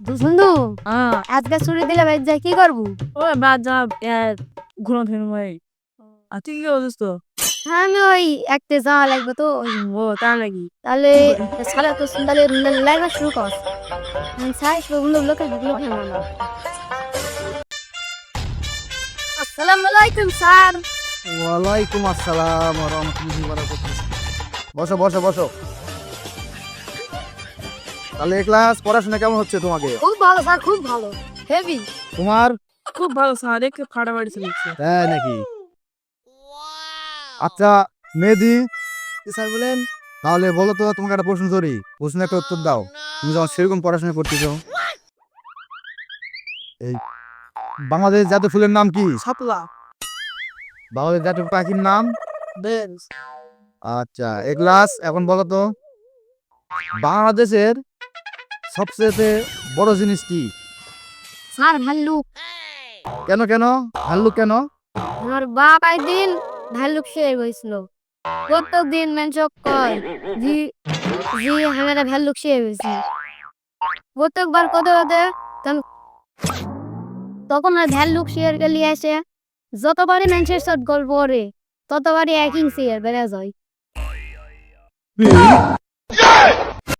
বন্ধু হ্যাঁ। আজকে ছুটি দিলে ভাই যাই কি করব? ওই বাদ যা ঘুরো ফিরো ভাই। আর তুই কি বলিস তো? হ্যাঁ আমি ওই একটা যাওয়া লাগবে তো। ও তা নাকি? তাহলে তো শুরু কর। সাইজ বন্ধু লোকে ঢুকলো আসসালামু আলাইকুম স্যার। ওয়ালাইকুম আসসালাম ওয়া রাহমাতুল্লাহি ওয়া বারাকাতুহু। বসো বসো বসো। তাহলে ক্লাস পড়াশোনা কেমন হচ্ছে তোমাকে? খুব ভালো স্যার খুব ভালো। হেভি তোমার? খুব ভালো স্যার একটু ফাটাফাটি চলছে তাই নাকি? আচ্ছা মেহেদি কি স্যার বলেন? তাহলে বলো তো তোমাকে একটা প্রশ্ন করি। প্রশ্ন একটা উত্তর দাও। তুমি যখন সেরকম পড়াশোনা করতেছো এই বাংলাদেশ জাতীয় ফুলের নাম কি? সাপলা। বাংলাদেশ জাতীয় পাখির নাম? আচ্ছা এ ক্লাস এখন বলো তো বাংলাদেশের সবচেয়ে বড় জিনিস কি? স্যার ভাল্লুক। কেন কেন? ভাল্লুক কেন? আমার বাপ একদিন ভাল্লুক শেয়ার হয়েছিল প্রত্যেক দিন মেনচক কয় জি জি আমরা ভাল্লুক শেয়ার হয়েছি প্রত্যেকবার কত হতে তখন আর ভাল্লুক শেয়ার গেলি আসে। যতবারই মানুষের সাথে গল্প করে ততবারই একই শেয়ার বেড়ে যায়।